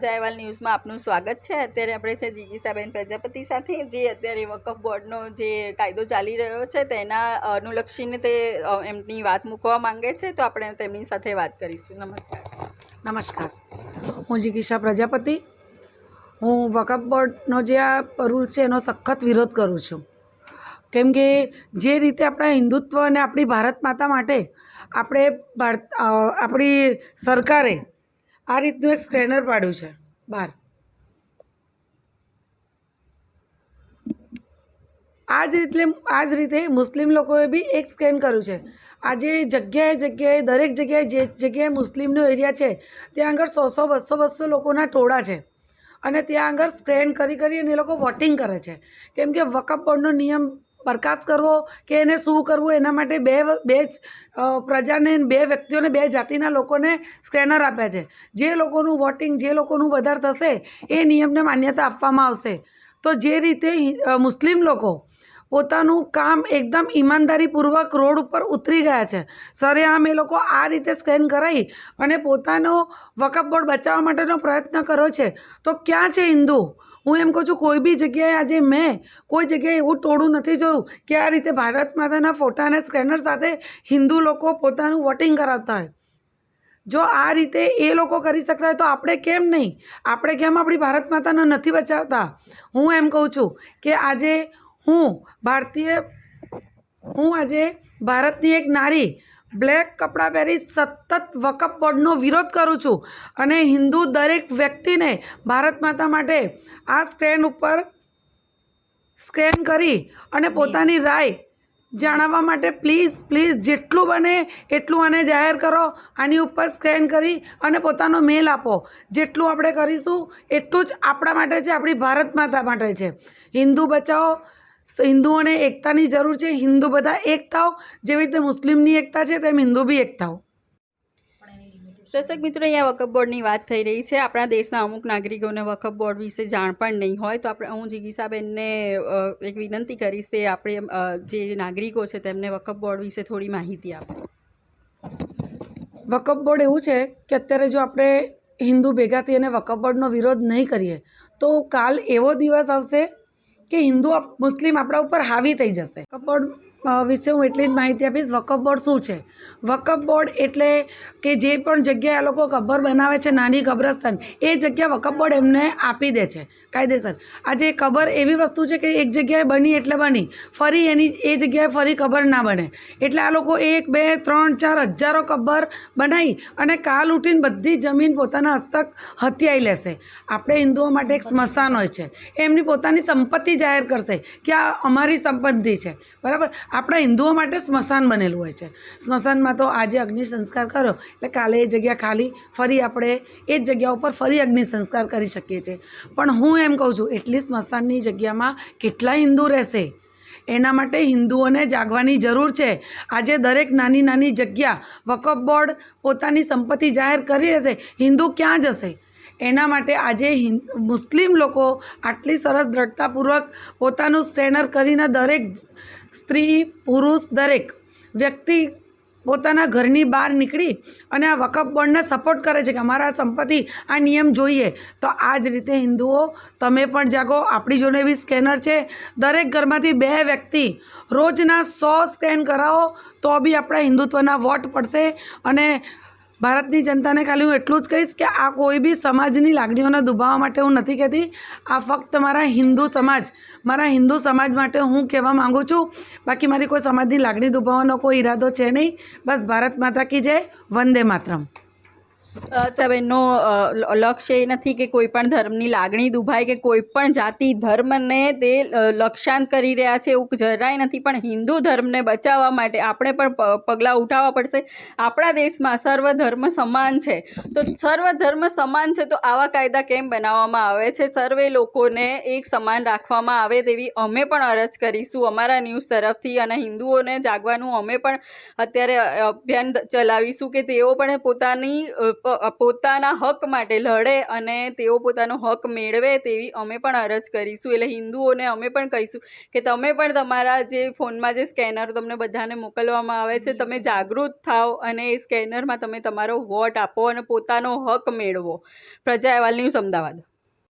અહેવાલ ન્યૂઝમાં આપનું સ્વાગત છે. અત્યારે આપણે છે જીગીસાબેન પ્રજાપતિ સાથે, જે અત્યારે વકફ બોર્ડનો જે કાયદો ચાલી રહ્યો છે, તેના અનુલક્ષીને તે એમની વાત મૂકવા માંગે છે. તો આપણે તેમની સાથે વાત કરીશું. નમસ્કાર. નમસ્કાર. હું જીગીશા પ્રજાપતિ. હું વકફ બોર્ડનો જે આ રૂલ છે, એનો સખત વિરોધ કરું છું. કેમ કે જે રીતે આપણા હિન્દુત્વ અને આપણી ભારત માતા માટે આપણે ભારત આપણી સરકારે આ રીતનું એક સ્કેનર પાડ્યું છે. બહાર આ જ રીતે આ જ રીતે મુસ્લિમ લોકોએ બી એક સ્કેન કર્યું છે. આજે જગ્યાએ જગ્યાએ, દરેક જગ્યાએ જે જગ્યાએ મુસ્લિમનો એરિયા છે, ત્યાં આગળ સો સો બસો બસો લોકોના ટોળા છે. અને ત્યાં આગળ સ્કેન કરી કરી અને એ લોકો વોટિંગ કરે છે. કેમ કે વકફ બોર્ડનો નિયમ બરખાસ્ત કરવો કે એને શું કરવું એના માટે બે બે જ પ્રજાને બે વ્યક્તિઓને બે જાતિના લોકોને સ્કેનર આપ્યા છે. જે લોકોનું વોટિંગ, જે લોકોનું વધારે થશે એ નિયમને માન્યતા આપવામાં આવશે. તો જે રીતે મુસ્લિમ લોકો પોતાનું કામ એકદમ ઈમાનદારીપૂર્વક રોડ ઉપર ઉતરી ગયા છે. સરેઆમ એ લોકો આ રીતે સ્કેન કરાવી અને પોતાનો વકફ બોર્ડ બચાવવા માટેનો પ્રયત્ન કર્યો છે. તો ક્યાં છે હિન્દુ? હું એમ કહું છું, કોઈ બી જગ્યાએ આજે મેં કોઈ જગ્યાએ એવું ટોળું નથી જોયું કે આ રીતે ભારત માતાના ફોટા અને સ્કેનર સાથે હિન્દુ લોકો પોતાનું વોટિંગ કરાવતા હોય. જો આ રીતે એ લોકો કરી શકતા હોય તો આપણે કેમ નહીં? આપણે કેમ આપણી ભારત માતાને નથી બચાવતા? હું એમ કહું છું કે આજે હું ભારતીય, હું આજે ભારતની એક નારી બ્લેક કપડાં પહેરી સતત વકફ બોર્ડનો વિરોધ કરું છું અને હિન્દુ દરેક વ્યક્તિને ભારત માતા માટે આ સ્ટેન્ડ ઉપર સ્કેન કરી અને પોતાની રાય જણાવવા માટે પ્લીઝ પ્લીઝ જેટલું બને એટલું આને જાહેર કરો. આની ઉપર સ્કેન કરી અને પોતાનો મેલ આપો. જેટલું આપણે કરીશું એટલું જ આપણા માટે છે, આપણી ભારત માતા માટે છે. હિન્દુ બચાવો હિન્દુઓને એકતાની જરૂર છે. હિન્દુ બધા એક થાવ જેવી રીતે મુસ્લિમની એકતા છે તેમ હિન્દુ બી એક થાવ દર્શક મિત્રો અહીંયા વકફ બોર્ડની વાત થઈ રહી છે. આપણા દેશના અમુક નાગરિકોને વકફ બોર્ડ વિશે જાણ પણ નહીં હોય. તો આપણે હું જીગીસાબેનને એક વિનંતી કરીશ તે આપણે જે નાગરિકો છે તેમને વકફ બોર્ડ વિશે થોડી માહિતી આપો. વકફ બોર્ડ એવું છે કે અત્યારે જો આપણે હિન્દુ ભેગા થઈને વકફ બોર્ડનો વિરોધ નહીં કરીએ તો કાલ એવો દિવસ આવશે કે હિન્દુ મુસ્લિમ આપણા ઉપર હાવી થઈ જશે. અ, વિશે હું એટલી જ માહિતી આપીશ. વકફ બોર્ડ શું છે? વકફ બોર્ડ એટલે કે જે પણ જગ્યાએ આ લોકો કબર બનાવે છે, નાની કબ્રસ્તાન, એ જગ્યા વકફ બોર્ડ એમને આપી દે છે. કાયદેસર. આજે કબર એવી વસ્તુ છે કે એક જગ્યાએ બની એટલે બની. ફરી એની, એ જગ્યાએ ફરી કબર ના બને. એટલે આ લોકો એક, બે, ત્રણ, ચાર હજારો કબર બનાવી અને કાલ ઉઠીને બધી જમીન પોતાના હસ્તક હથિયાઈ લેશે. આપણે હિન્દુઓ માટે એક સ્મશાન હોય છે. એમની પોતાની સંપત્તિ જાહેર કરશે કે આ અમારી સંપત્તિ છે. બરાબર? આપણા હિન્દુઓ માટે સ્મશાન બનેલું હોય છે. સ્મશાનમાં તો આજે અગ્નિ સંસ્કાર કરો, એટલે કાલે એ જગ્યા ખાલી, ફરી આપણે એ જ જગ્યા ઉપર ફરી અગ્નિ સંસ્કાર કરી શકીએ છીએ. પણ હું એમ કહું છું, એટલી સ્મશાનની જગ્યામાં કેટલા હિન્દુ રહેશે? એના માટે હિન્દુઓને જાગવાની જરૂર છે. આજે દરેક નાની નાની જગ્યા, વકફ બોર્ડ પોતાની સંપત્તિ જાહેર કરી રહેશે હિન્દુ ક્યાં જશે? એના માટે આજે હિન્દ મુસ્લિમ લોકો આટલી સરસ દ્રઢતાપૂર્વક પોતાનું સ્ટેનર કરીને દરેક સ્ત્રી, પુરુષ, દરેક વ્યક્તિ પોતાના ઘરની બહાર નીકળી અને આ વકફ બોર્ડને સપોર્ટ કરે છે કે અમારા સંપત્તિ આ નિયમ જોઈએ. તો આ જ રીતે હિન્દુઓ, તમે પણ જાગો. આપણી જોડે બી સ્કેનર છે. દરેક ઘરમાંથી બે વ્યક્તિ રોજના સો સ્કેન કરાવો તો બી આપણા હિન્દુત્વના વોટ પડશે અને ભારતની જનતાને ખાલી હું એટલું જ કહીશ કે આ કોઈ બી સમાજની લાગણીઓને દુભાવવા માટે હું નથી કહેતી. આ ફક્ત મારા હિન્દુ સમાજ, મારા હિન્દુ સમાજ માટે હું કહેવા માગું છું. બાકી મારી કોઈ સમાજની લાગણી દુભાવવાનો કોઈ ઈરાદો છે નહીં. બસ ભારત માતા કી જય, વંદે માતરમ. બેનનો લક્ષ્ય એ નથી કે કોઈ પણ ધર્મની લાગણી દુભાય કે કોઈ પણ જાતિ ધર્મને તે લક્ષ્યાંત કરી રહ્યા છે એવું જરાય નથી. પણ હિન્દુ ધર્મને બચાવવા માટે આપણે પણ પગલાં ઉઠાવવા પડશે. આપણા દેશમાં સર્વ ધર્મ સમાન છે. તો સર્વ ધર્મ સમાન છે તો આવા કાયદા કેમ બનાવવામાં આવે છે? સર્વે લોકોને એક સમાન રાખવામાં આવે તેવી અમે પણ અરજ કરીશું અમારા ન્યૂઝ તરફથી. અને હિન્દુઓને જાગવાનું અમે પણ અત્યારે અભિયાન ચલાવીશું કે તેઓ પણ પોતાની પોતાના હક માટે લડે અને તેઓ પોતાનો હક મેળવે તેવી અમે પણ અરજ કરીશું. એટલે હિન્દુઓને અમે પણ કહીશું કે તમે પણ તમારા જે ફોનમાં જે સ્કેનર તમને બધાને મોકલવામાં આવે છે તમે જાગૃત થાઓ અને એ સ્કેનરમાં તમે તમારો વોટ આપો અને પોતાનો હક મેળવો. પ્રજા અહેવાલ ન્યૂઝ અમદાવાદ.